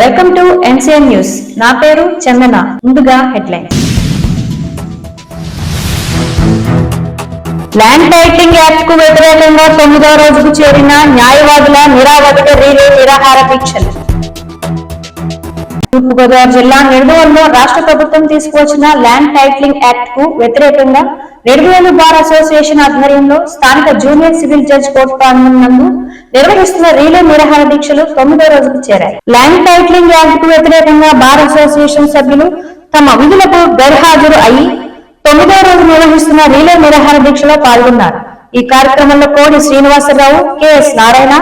Welcome to NCN news. నా పేరు చందన. ముందుగా హెడ్లైన్స్. ల్యాండ్ టైటింగ్ యాక్ట్కు వ్యతిరేకంగా తొమ్మిదవ రోజుకు చేరిన న్యాయవాదుల నిరావధిక రీలే నిరాహార దీక్షలు. తూర్పుగోదావరి జిల్లా నిడదవోలులో రాష్ట్ర ప్రభుత్వం తీసుకువచ్చిన ల్యాండ్ టైటిలింగ్ యాక్ట్కు వ్యతిరేకంగా నిడదవోలు బార్ అసోసియేషన్ ఆధ్వర్యంలో స్థానిక జూనియర్ సివిల్ జడ్జ్ కోర్టు ప్రాంగణం నందు నిర్వహిస్తున్న రీలే నిరహార దీక్షలు తొమ్మిదో రోజుకు చేరాయి. ల్యాండ్ టైటిలింగ్ యాక్ట్కు వ్యతిరేకంగా బార్ అసోసియేషన్ సభ్యులు తమ విధులకు గైర్హాజరు అయి తొమ్మిదో రోజు నిర్వహిస్తున్న రీలే నిరహార దీక్షలో పాల్గొన్నారు. ఈ కార్యక్రమంలో కోడి శ్రీనివాసరావు కెఎస్ నారాయణ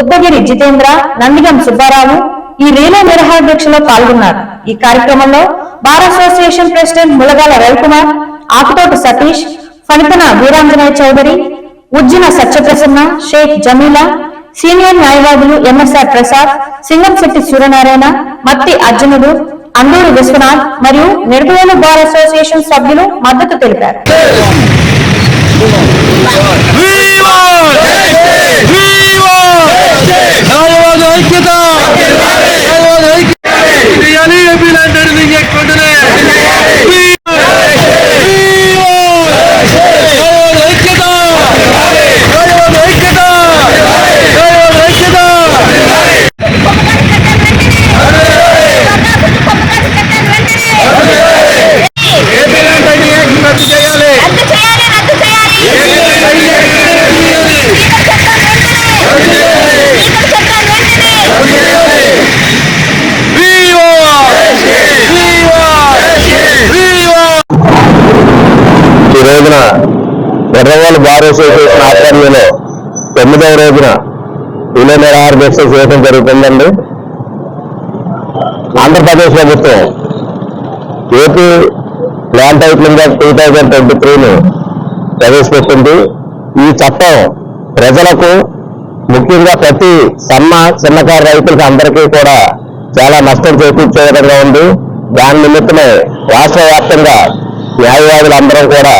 ఉద్దగిరి జితేంద్ర నందిగం సుబ్బారావు ఈ రేలో నిరహాధ్యక్షలో పాల్గొన్నారు. ఈ కార్యక్రమంలో bar association president Mulagala Ravikumar Akuthota Satish Phanithana Veeranjaneya Chowdary Ujjina Satyaprasanna Shaik Jameela senior న్యాయవాదులు M S R Prasad Singamsetti Suryanarayana Matti Arjunudu Anduru Vishwanath మరియు నిర్భయలు బార్ అసోసియేషన్ సభ్యులు మద్దతు తెలిపారు. రోజున ఎర్రవాళ్ళు బార్ అసోసియేషన్ ఆధ్వర్యంలో తొమ్మిదవ రోజున విలే నిరాహార దీక్ష చేయడం జరుగుతుందండి. ఆంధ్రప్రదేశ్ ప్రభుత్వం AP land titling act two thousand twenty త్రీని ప్రవేశపెట్టింది. ఈ చట్టం ప్రజలకు ముఖ్యంగా ప్రతి సన్న చిన్నకారు రైతులకు అందరికీ కూడా చాలా నష్టం చేకూర్చే విధంగా ఉంది. దాని నిమిత్తమే రాష్ట్ర వ్యాప్తంగా న్యాయవాదులు అందరం కూడా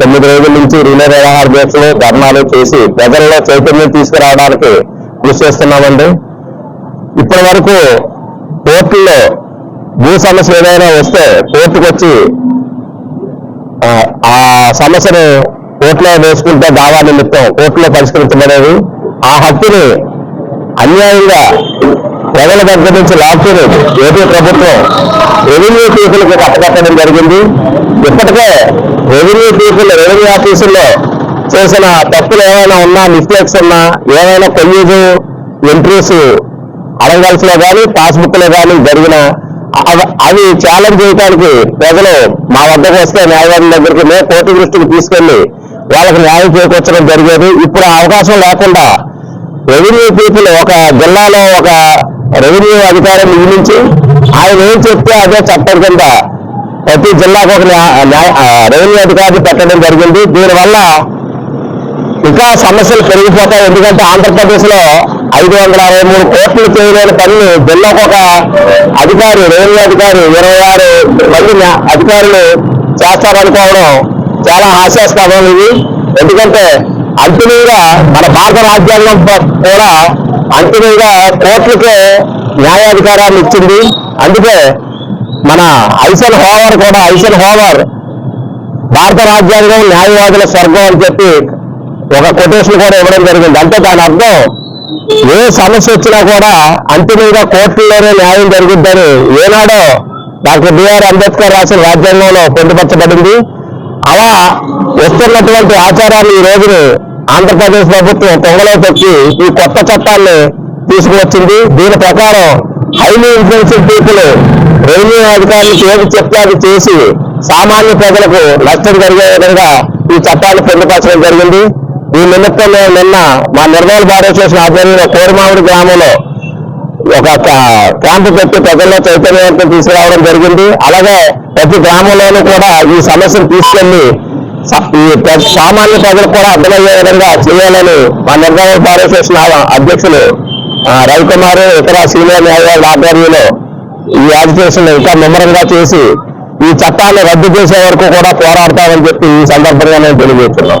తొమ్మిది రోజుల నుంచి రిలే వ్యవహార దీక్షలు ధర్నాలు చేసి ప్రజల్లో చైతన్యం తీసుకురావడానికి కృషి చేస్తున్నామండి. ఇప్పటి వరకు కోర్టుల్లో భూ సమస్య ఏదైనా వస్తే కోర్టుకు వచ్చి ఆ, సమస్యను కోర్టులో వేసుకుంటే దావా నిమిత్తం కోర్టులో పరిష్కరించబడేది. ఆ హక్కుని అన్యాయంగా ప్రజల దగ్గర నుంచి లాక్కోలేదు ఏపీ ప్రభుత్వం రెవెన్యూ పీపుల్కి కట్టకట్టడం జరిగింది. ఇప్పటికే రెవెన్యూ పీపుల్ రెవెన్యూ ఆఫీసుల్లో చేసిన తప్పులు ఏమైనా ఉన్నా మిస్టేక్స్ ఉన్నా ఏమైనా కొయ్యూజు ఎంట్రీస్ అడంగల్స్ కానీ పాస్బుక్లో కానీ జరిగిన అవి ఛాలెంజ్ చేయడానికి ప్రజలు మా వద్దకు వస్తే న్యాయవాదుల దగ్గరికి మేము కోర్టు దృష్టికి తీసుకెళ్ళి వాళ్ళకి న్యాయం చేకూర్చడం జరిగేది. ఇప్పుడు అవకాశం లేకుండా రెవెన్యూ పీపుల్ ఒక జిల్లాలో ఒక రెవెన్యూ అధికారిని నియమించి ఆయన ఏం చెప్తే అదే చట్టం కింద ప్రతి జిల్లాకు ఒక రెవెన్యూ అధికారిని పెట్టడం జరిగింది. దీనివల్ల ఇంకా సమస్యలు పెరిగిపోతాయి. ఎందుకంటే ఆంధ్రప్రదేశ్లో ఐదు వందల అరవై మూడు కోట్లు చేయలేని పనులు జిల్లాకు ఒక అధికారి రెవెన్యూ అధికారి ఇరవై ఆరు మంది అధికారులు చేస్తారనుకోవడం చాలా హాస్యాస్పదం ఇది ఎందుకంటే అంతిమంగా మన భారత రాజ్యాంగం కూడా అంతిమంగా కోర్టులకే న్యాయాధికారాన్ని ఇచ్చింది. అందుకే మన ఐసన్ హోవర్ కూడా ఐసన్ హోవర్ భారత రాజ్యాంగం న్యాయవాదుల స్వర్గం అని చెప్పి ఒక కొటేషన్ కూడా ఇవ్వడం జరిగింది. అంటే దాని అర్థం ఏ సమస్య వచ్చినా కూడా అంతిమంగా కోర్టుల్లోనే న్యాయం జరుగుద్దని ఏనాడో డాక్టర్ బిఆర్ అంబేద్కర్ రాసిన రాజ్యాంగంలో పొందుపరచబడింది. అలా వస్తున్నటువంటి ఆచారాన్ని ఈ రోజుని ఆంధ్రప్రదేశ్ ప్రభుత్వం పొంగలో పెట్టి ఈ కొత్త చట్టాన్ని తీసుకువచ్చింది. దీని ప్రకారం హైలీ ఇన్ఫ్లుయెన్షియల్ పీపుల్ రెవెన్యూ అధికారులకు ఏమి చెప్తే అది చేసి సామాన్య ప్రజలకు నష్టం జరిగే విధంగా ఈ చట్టాన్ని పొందుపరచడం జరిగింది. ఈ నిమిత్తం మేము నిన్న మా నిర్మల్ బార్ ఆధ్వర్యంలో కోరమామిడి గ్రామంలో ఒక క్యాంపు పెట్టి ప్రజల్లో చైతన్యవంతం తీసుకురావడం జరిగింది. అలాగే ప్రతి గ్రామంలోనూ కూడా ఈ సమస్యను తీసుకెళ్ళి ఈ సామాన్య ప్రజలు కూడా అర్థమయ్యే విధంగా చేయాలని మా నిర్మల్ బార్ అధ్యక్షులు రవికుమార్ ఇతర సీనియర్ న్యాయవాదుల ఆధ్వర్యంలో ఈ యాజిటేషన్ ఇంకా ముమ్మరంగా చేసి ఈ చట్టాన్ని రద్దు చేసే వరకు కూడా పోరాడతామని చెప్పి ఈ సందర్భంగా నేను తెలియజేస్తున్నాం.